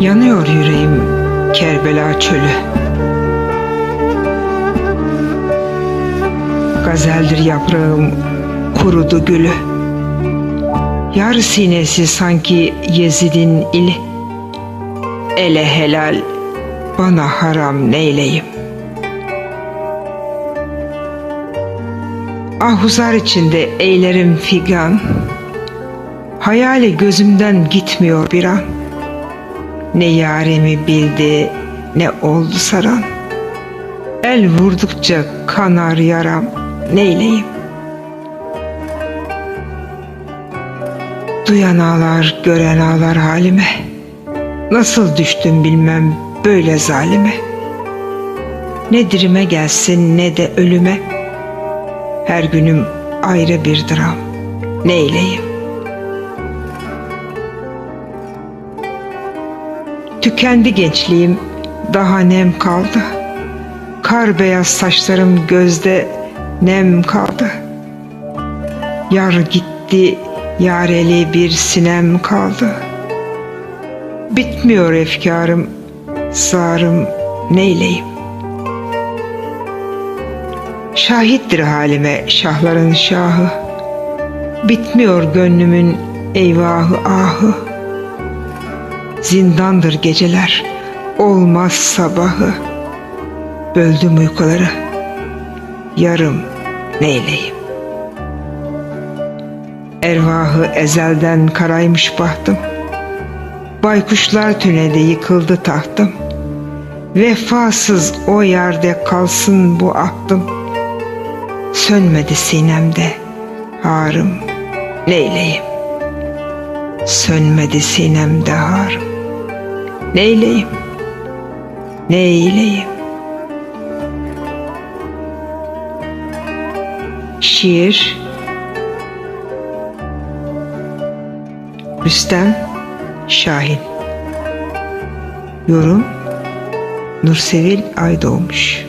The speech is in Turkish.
Yanıyor yüreğim Kerbela çölü. Gazeldir yaprağım kurudu gülü. Yar sinesi sanki Yezid'in ili. Ele helal bana haram neyleyim? Ahuzar içinde eylerim figan. Hayali gözümden gitmiyor bir an ne yaremi bildi ne oldu saran. El vurdukça kanar yaram neyleyim? Duyan ağlar gören ağlar halime. Nasıl düştüm bilmem böyle zalime. Ne dirime gelsin ne de ölüme. Her günüm ayrı bir dram Neyleyim Tükendi gençliğim, daha nem kaldı. Kar beyaz saçlarım gözde nem kaldı. Yar gitti, yareli bir sinem kaldı. Bitmiyor efkarım, zarım neyleyim? Şahittir halime şahların şahı. Bitmiyor gönlümün eyvahı ahı. Zindandır geceler, olmaz sabahı. Böldüm uykuları, yarım neyleyim? Ervahı ezelden karaymış bahtım. Baykuşlar tünede yıkıldı tahtım. Vefasız o yerde kalsın bu ahtım. Sönmedi sinemde harım neyleyim? Sönmedi sinemde harım. Neyleyim? Neyleyim? Şiir Rüstem Şahin Yorum Nursevil Aydoğmuş